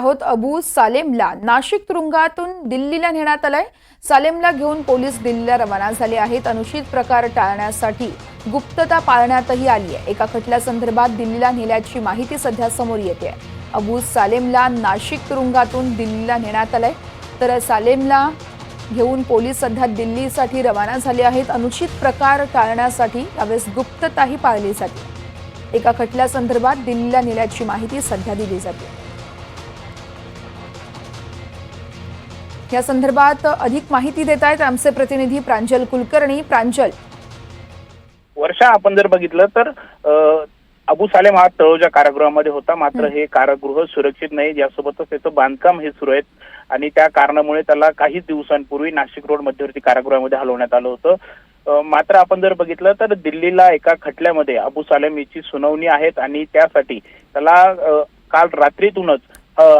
आहोत अबू सालेमला. नाशिक तुरुंगातून दिल्लीला नेण्यात आलंय. सालेमला घेऊन पोलीस दिल्लीला रवाना झाले आहेत. अनुचित प्रकार टाळण्यासाठी गुप्तता पाळण्यातही आली आहे एका खटल्यासंदर्भात दिल्लीला नेल्याची माहिती सध्या समोर येते. अबू सालेमला नाशिक तुरुंगातून दिल्लीला नेण्यात आलंय. तर सालेमला घेऊन पोलीस सध्या दिल्लीसाठी रवाना झाले आहेत. अनुचित प्रकार टाळण्यासाठी यावेळेस गुप्तताही पाळली जाते. एका खटल्यासंदर्भात दिल्लीला नेल्याची माहिती सध्या दिली जाते. या संदर्भात अधिक माहिती देत आहेत आमचे प्रतिनिधी प्रांजल कुलकर्णी. प्रांजल. वर्षा आपण जर बघितलं तर अबू सालेम हा तळोजा कारागृहामध्ये होता. मात्र हे कारागृह सुरक्षित नाही. यासोबतच त्याचं बांधकाम हे सुरू आहेत आणि त्या कारणामुळे त्याला काही दिवसांपूर्वी नाशिक रोड मध्यवर्ती कारागृहामध्ये हलवण्यात आलं होतं. मात्र आपण जर बघितलं तर दिल्लीला एका खटल्यामध्ये अबू सालेम याची सुनावणी आहेत आणि त्यासाठी त्याला काल रात्रीतूनच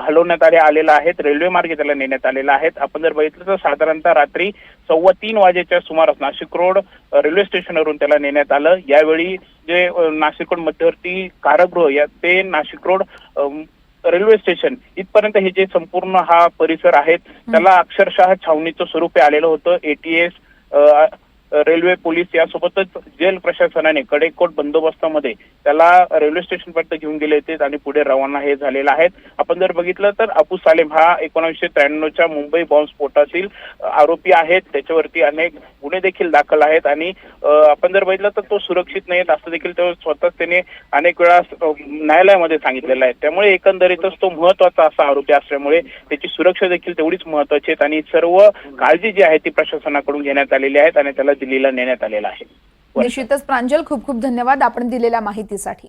हलवण्यात आले आलेलं आहेत. रेल्वे मार्गे त्याला नेण्यात आलेला आहेत. आपण जर बघितलं तर साधारणतः रात्री सव्वा तीन वाजेच्या सुमारास नाशिक रोड रेल्वे स्टेशनवरून त्याला नेण्यात आलं. यावेळी जे नाशिक रोड मध्यवर्ती कारागृह या ते नाशिक रोड रेल्वे स्टेशन इथपर्यंत हे जे संपूर्ण हा परिसर आहेत त्याला अक्षरशः छावणीचं स्वरूप आलेलं होतं. एटीएस रेल्वे पोलीस यासोबतच जेल प्रशासनाने कडेकोट बंदोबस्तामध्ये त्याला रेल्वे स्टेशन पर्यंत घेऊन गेले होते आणि पुढे रवाना हे झालेला आहेत. आपण जर बघितलं तर अबू सालेम हा एकोणीसशे त्र्याण्णवच्या मुंबई बॉम्बस्फोटातील स्फोटातील आरोपी आहेत. त्याच्यावरती अनेक गुन्हे देखील दाखल आहेत आणि आपण जर बघितलं तर तो सुरक्षित नाही असं देखील तो स्वतःच त्याने अनेक वेळा न्यायालयामध्ये सांगितलेलं आहे. त्यामुळे एकंदरीतच तो महत्त्वाचा असा आरोपी असल्यामुळे त्याची सुरक्षा देखील तेवढीच महत्वाची आहे आणि सर्व काळजी जी आहे ती प्रशासनाकडून घेण्यात आलेली आहेत आणि त्याला दिल्लीला नेण्यात आलेला आहे. निश्चितच प्रांजल खूप खूप धन्यवाद आपण दिलेल्या माहितीसाठी.